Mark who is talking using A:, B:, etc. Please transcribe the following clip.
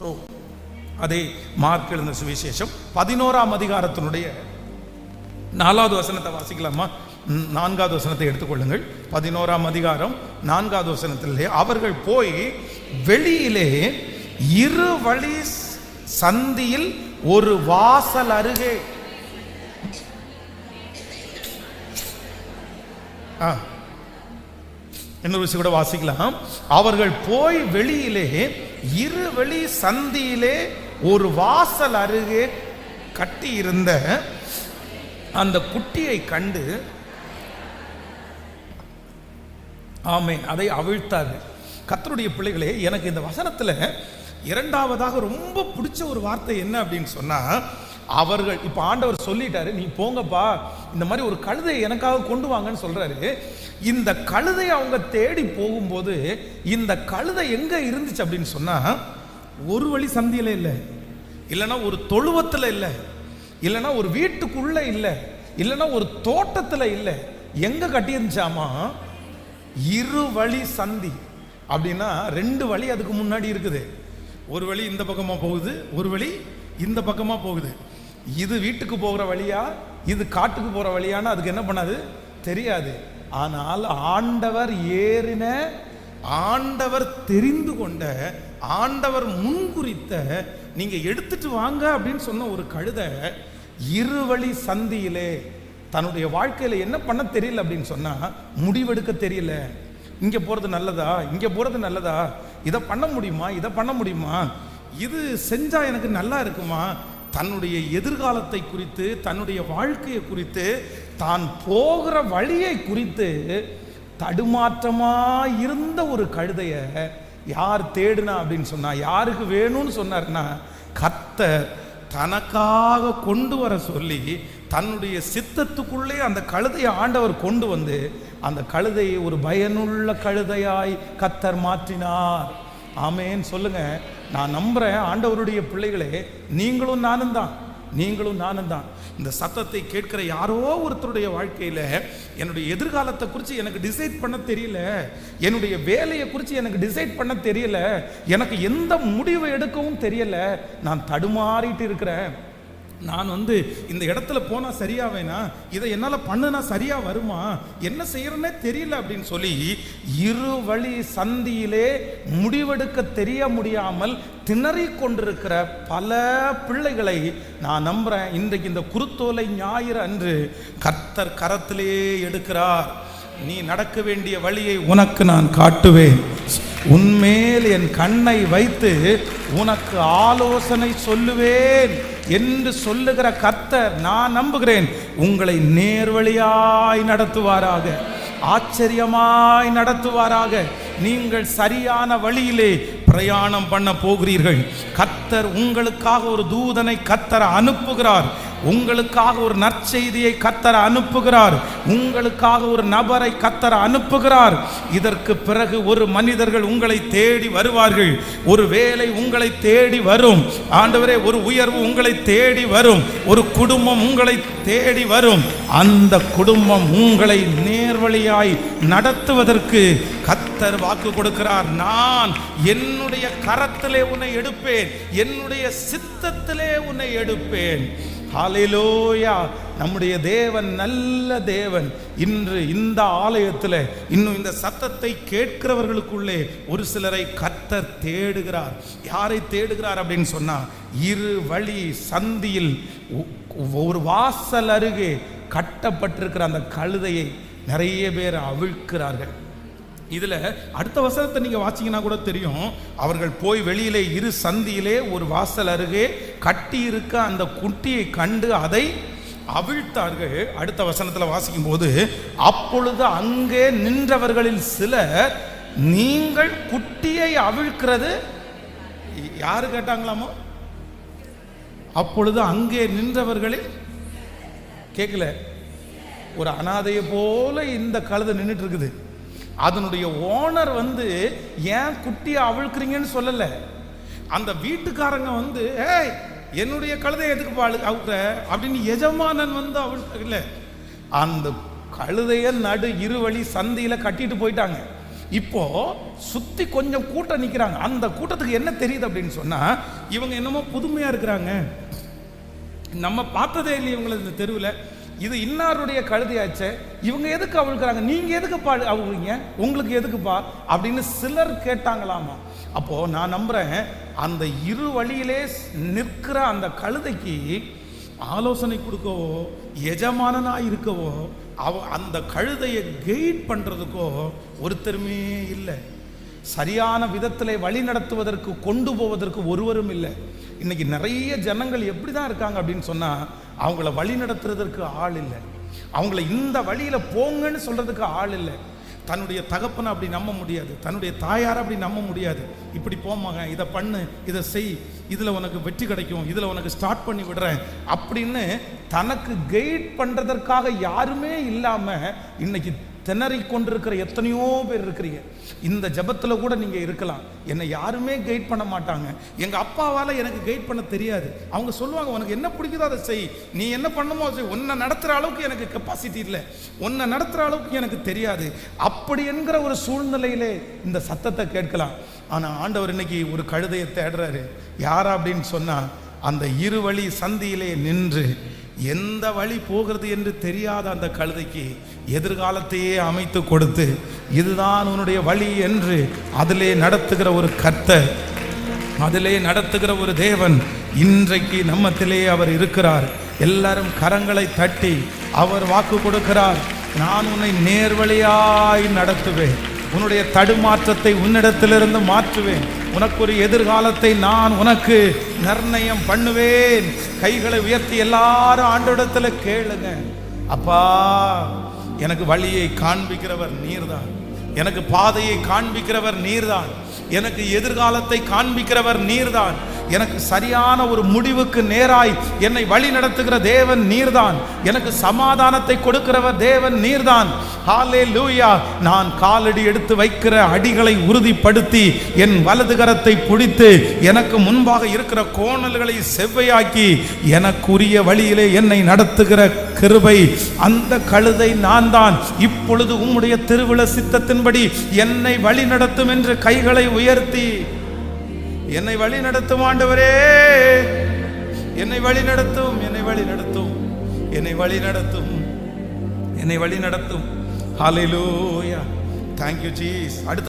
A: So அதே mark எழுந்த சுவிசேஷம் பதினோராம் அதிகாரத்தினுடைய நாலாவது வசனத்தை வாசிக்கலாமா? நான்காவது வசனத்தை எடுத்துக்கொள்ளுங்கள். பதினோராம் அதிகாரம் நான்காவது வசனத்திலே அவர்கள் போய் வெளியிலே இரு வழி சந்தியில் ஒரு வாசல் அருகே. இன்னொரு விஷயம் கூட வாசிக்கலாம். அவர்கள் போய் வெளியிலே இரு சந்தியிலே ஒரு வாசல் அருகே கட்டி இருந்த அந்த குட்டியை கண்டு ஆமே அதை அவிழ்த்தாது. கத்தருடைய பிள்ளைகளே எனக்கு இந்த வசனத்தில் இரண்டாவதாக ரொம்ப பிடிச்ச ஒரு வார்த்தை என்ன அப்படின்னு சொன்னால் அவர்கள் இப்போ ஆண்டவர் சொல்லிட்டாரு நீ போங்கப்பா இந்த மாதிரி ஒரு கழுதையை எனக்காக கொண்டு வாங்கன்னு சொல்றாரு. இந்த கழுதையை அவங்க தேடி போகும்போது இந்த கழுதை எங்க இருந்துச்சு அப்படின்னு சொன்னா ஒரு வழி சந்தியில இல்லை. இல்லைன்னா ஒரு தொழுவத்தில் இல்லை. இல்லைன்னா ஒரு வீட்டுக்குள்ள இல்லை. இல்லைன்னா ஒரு தோட்டத்தில் இல்லை. எங்க கட்டியிருந்துச்சாமா? இரு வழி சந்தி. அப்படின்னா ரெண்டு வழி அதுக்கு முன்னாடி இருக்குது. ஒரு வழி இந்த பக்கமாக போகுது ஒரு வழி இந்த பக்கமாக போகுது. இது வீட்டுக்கு போகிற வழியா இது காட்டுக்கு போகிற வழியான்னு அதுக்கு என்ன பண்ணாது? தெரியாது. ஆனால் ஆண்டவர் ஏறின ஆண்டவர் தெரிந்து கொண்ட ஆண்டவர் முன்குறித்த நீங்கள் எடுத்துட்டு வாங்க அப்படின்னு சொன்ன ஒரு கழுதை இருவழி சந்தியிலே தன்னுடைய வாழ்க்கையில் என்ன பண்ண தெரியல அப்படின்னு சொன்னால் முடிவெடுக்க தெரியல. இங்கே போகிறது நல்லதா? இங்கே போகிறது நல்லதா? இதை பண்ண முடியுமா? இதை பண்ண முடியுமா? இது செஞ்சால் எனக்கு நல்லா இருக்குமா? தன்னுடைய எதிர்காலத்தை குறித்து தன்னுடைய வாழ்க்கையை குறித்து தான் போகிற வழியை குறித்து தடுமாற்றமா இருந்த ஒரு கழுதையை யார் தேடுனா அப்படின்னு சொன்னா யாருக்கு வேணும்னு சொன்னார்னா கத்தர் தனக்காக கொண்டு வர சொல்லி தன்னுடைய சித்தத்துக்குள்ளே அந்த கழுதையை ஆண்டவர் கொண்டு வந்து அந்த கழுதையை ஒரு பயனுள்ள கழுதையாய் கத்தர் மாற்றினார். ஆமேன்னு சொல்லுங்க. நான் நம்புறேன் ஆண்டவருடைய பிள்ளைகளே நீங்களும் நானும் தான். நீங்களும் நானும் தான். இந்த சத்தத்தை கேட்கிற யாரோ ஒருத்தருடைய வாழ்க்கையில என்னுடைய எதிர்காலத்தை குறித்து எனக்கு டிசைட் பண்ண தெரியல. என்னுடைய வேலையை குறித்து எனக்கு டிசைட் பண்ண தெரியல. எனக்கு எந்த முடிவை எடுக்கவும் தெரியல. நான் தடுமாறிட்டு இருக்கிறேன். நான் வந்து இந்த இடத்துல போனால் சரியாவேனா இதை என்னால் பண்ணுனா சரியாக வருமா? என்ன செய்யறேன்னே தெரியல அப்படின்னு சொல்லி இரு வழி சந்தியிலே முடிவெடுக்க தெரிய முடியாமல் திணறி கொண்டிருக்கிற பல பிள்ளைகளை நான் நம்புகிறேன் இன்றைக்கு இந்த குருத்தோலை ஞாயிறு அன்று கர்த்தர் கரத்திலே எடுக்கிறார். நீ நடக்க வேண்டிய வழியை உனக்கு நான் காட்டுவேன். உன்மேல் என் கண்ணை வைத்து உனக்கு ஆலோசனை சொல்லுவேன் என்று சொல்லுகிற கத்தர் நான் நம்புகிறேன். உங்களை நேர்வழியாய் நடத்துவாராக. ஆச்சரியமாய் நடத்துவாராக. நீங்கள் சரியான வழியிலே பிரயாணம் பண்ண போகிறீர்கள். கத்தர் உங்களுக்காக ஒரு தூதனை கத்தர் அனுப்புகிறார். உங்களுக்காக ஒரு நற்செய்தியை கத்தர அனுப்புகிறார். உங்களுக்காக ஒரு நபரை கத்தர அனுப்புகிறார். இதற்கு பிறகு ஒரு மனிதர்கள் உங்களை தேடி வருவார்கள். ஒரு வேலை உங்களை தேடி வரும். ஆண்டவரே ஒரு உயர்வு உங்களை தேடி வரும். ஒரு குடும்பம் உங்களை தேடி வரும். அந்த குடும்பம் உங்களை நேர்வழியாய் நடத்துவதற்கு கத்தர் வாக்கு கொடுக்கிறார். நான் என்னுடைய கரத்திலே உன்னை எடுப்பேன். என்னுடைய சித்தத்திலே உன்னை எடுப்பேன். ஹalleluya. நம்முடைய தேவன் நல்ல தேவன். இன்று இந்த ஆலயத்தில் இன்னும் இந்த சத்தத்தை கேட்கிறவர்களுக்குள்ளே ஒரு சிலரை கத்தர் தேடுகிறார். யாரை தேடுகிறார் அப்படின்னு சொன்னால் இரு வழி சந்தியில் ஒ- ஒரு வாசல் அருகே கட்டப்பட்டிருக்கிற அந்த கழுதையை நிறைய பேர் அவிழ்க்கிறார்கள். இதில் அடுத்த வசனத்தை நீங்கள் வாசிங்கன்னா கூட தெரியும். அவர்கள் போய் வெளியிலே இரு சந்தியிலே ஒரு வாசல் அருகே கட்டி இருக்க அந்த குட்டியை கண்டு அதை அவிழ்த்தார்கள். அடுத்த வசனத்தில் வாசிக்கும் போது அப்பொழுது அங்கே நின்றவர்களில் சிலர் நீங்கள் குட்டியை அவிழ்க்கிறது? யாரு கேட்டாங்களாமோ? அப்பொழுது அங்கே நின்றவர்களில் கேட்கல ஒரு அனாதையை போல இந்த கழுதை நின்றுட்டு இருக்குது. அதனுடைய ஓனர் வந்து ஏன் குட்டியை அவிழ்க்கிறீங்கன்னு சொல்லலை? அந்த வீட்டுக்காரங்க வந்து ஏய் என்னுடைய கழுதை எதுக்கு பாழு அவுக்குற அப்படின்னு எஜமானன் வந்து அவிழ்க்க இல்லை. அந்த கழுதைய நடு இருவழி சந்தையில் கட்டிட்டு போயிட்டாங்க. இப்போ சுத்தி கொஞ்சம் கூட்டம் நிற்கிறாங்க அந்த கூட்டத்துக்கு என்ன தெரியுது அப்படின்னு சொன்னா இவங்க என்னமோ புதுமையா இருக்கிறாங்க. நம்ம பார்த்ததே இல்லை இவங்களை இந்த தெருவில். இது இன்னாருடைய கழுதையாச்சே. இவங்க எதுக்கு அவிழ்க்கிறாங்க? நீங்க பாடு அவுக்குறீங்க உங்களுக்கு எதுக்குப்பா அப்படின்னு சிலர் கேட்டாங்களாமா. அப்போ நான் நம்புறேன் அந்த இரு வழியிலே நிற்கிற அந்த கழுதைக்கு ஆலோசனை கொடுக்கவோ எஜமானனாக இருக்கவோ அவ அந்த கழுதையை கெயிட் பண்ணுறதுக்கோ ஒருத்தருமே இல்லை. சரியான விதத்தில் வழி நடத்துவதற்கு கொண்டு போவதற்கு ஒருவரும் இல்லை. இன்னைக்கு நிறைய ஜனங்கள் எப்படி தான் இருக்காங்க அப்படின்னு சொன்னால் அவங்கள வழி நடத்துறதற்கு ஆள் இல்லை. அவங்கள இந்த வழியில் போங்கன்னு சொல்கிறதுக்கு ஆள் இல்லை. தன்னுடைய தகப்பனை அப்படி நம்ப முடியாது. தன்னுடைய தாயாரை அப்படி நம்ப முடியாது. இப்படி போமாங்க இதை பண்ணு இதை செய் இதில் உனக்கு வெற்றி கிடைக்கும் இதில் உனக்கு ஸ்டார்ட் பண்ணி விடுறேன் அப்படின்னு தனக்கு கைட் பண்ணுறதற்காக யாருமே இல்லாமல் இன்னைக்கு திணறிக் கொண்டிருக்கிற எத்தனையோ பேர் இருக்கிறீங்க. இந்த ஜெபத்தில் கூட நீங்கள் இருக்கலாம். என்னை யாருமே கைட் பண்ண மாட்டாங்க. எங்கள் அப்பாவால் எனக்கு கைட் பண்ண தெரியாது. அவங்க சொல்லுவாங்க உனக்கு என்ன பிடிக்குதோ அதை செய். நீ என்ன பண்ணுமோ அதை செய். உன்னை நடத்துகிற அளவுக்கு எனக்கு கெப்பாசிட்டி இல்லை. உன்னை நடத்துகிற அளவுக்கு எனக்கு தெரியாது. அப்படி என்கிற ஒரு சூழ்நிலையிலே இந்த சத்தத்தை கேட்கலாம். ஆனால் ஆண்டவர் இன்னைக்கு ஒரு கழுதையை தேடுறாரு. யாரா அப்படின்னு சொன்னால் அந்த இரு வழி சந்தியிலே நின்று எந்த வழி போகிறது என்று தெரியாத அந்த கழுதைக்கு எதிர்காலத்தையே அமைத்து கொடுத்து இதுதான் உன்னுடைய வழி என்று அதிலே நடத்துகிற ஒரு கர்த்தர் அதிலே நடத்துகிற ஒரு தேவன் இன்றைக்கு நம்மத்திலே அவர் இருக்கிறார். எல்லாரும் கரங்களை தட்டி அவர் வாக்கு கொடுக்கிறார். நான் உன்னை நேர்வழியாய் நடத்துவேன். உன்னுடைய தடுமாற்றத்தை உன்னிடத்திலிருந்து மாற்றுவேன். உனக்கு ஒரு எதிர்காலத்தை நான் உனக்கு நிர்ணயம் பண்ணுவேன். கைகளை உயர்த்தி எல்லாரும் ஆண்டிடத்தில் கேளுங்க. அப்பா எனக்கு வழியை காண்பிக்கிறவர் நீர்தான். எனக்கு பாதையை காண்பிக்கிறவர் நீர்தான். எனக்கு எதிர்காலத்தை காண்பிக்கிறவர் நீர்தான். எனக்கு சரியான ஒரு முடிவுக்கு நேராய் என்னை வழி நடத்துகிற தேவன் நீர்தான். எனக்கு சமாதானத்தை கொடுக்கிறவர் தேவன் நீர்தான். ஹாலே லூயா நான் காலடி எடுத்து வைக்கிற அடிகளை உறுதிப்படுத்தி என் வலது கரத்தை பிடித்து எனக்கு முன்பாக இருக்கிற கோணல்களை செவ்வையாக்கி எனக்குரிய வழியிலே என்னை நடத்துகிற கிருபை அந்த கழுதை நான் தான் இப்பொழுது உம்முடைய திருவிழ சித்தத்தின்படி என்னை வழி நடத்தும் என்று கைகளை உயர்த்தி. என்னை வழி நடத்தும் ஆண்டவரே. என்னை வழி நடத்தும் என்னை வழி நடத்தும் என்னை வழி நடத்தும் என்னை வழி நடத்தும். ஹalleluya தேங்க்யூ ஜீஸ் அடுத்த